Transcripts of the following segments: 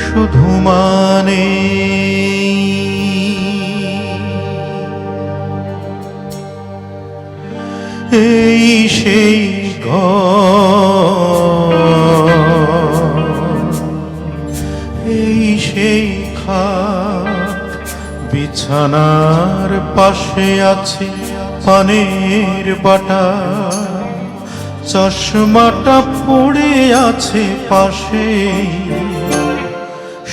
শুধু মানে এই সেই ঘর, এই সেই খাট, বিছানার পাশে আছে পানের বাটা। চশমাটা পড়ে আছে পাশে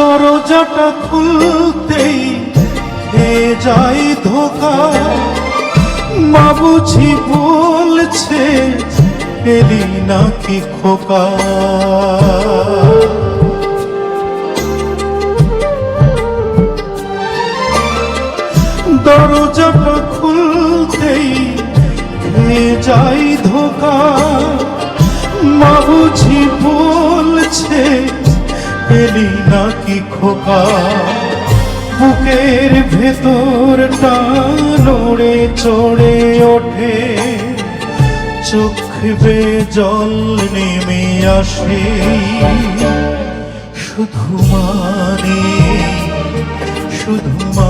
দরজাটা খুলতেই খেয়ে যাই ধোকা। মা বুঝি বলছে এলি নাকি খোকা? দরজাটা খুলতেই খোকা বুকের ভেতর নড়ে চড়ে ওঠে। চোখ বে জল নেমে আসে। শুধু মানে শুধু মানে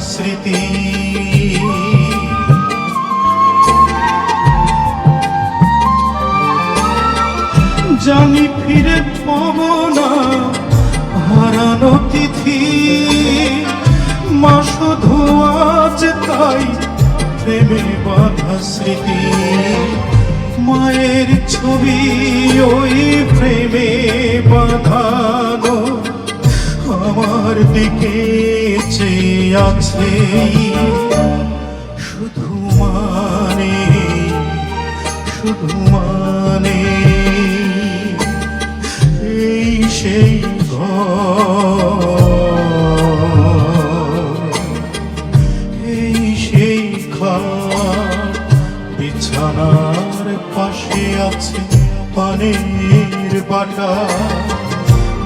স্মৃতি। জানি ফিরে পাবো না হারানো তিথি। মা শুধু আজ তাই প্রেমে বাধা স্মৃতি। মায়ের ছবি ওই প্রেমে বাঁধানো আছে শুধু মানে শুধু মানে। এই সেই এই সেই খাট জানার পাশে আছে পানের বাটা।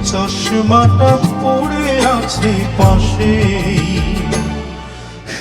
চশমাটা পড়ে আছে পাশে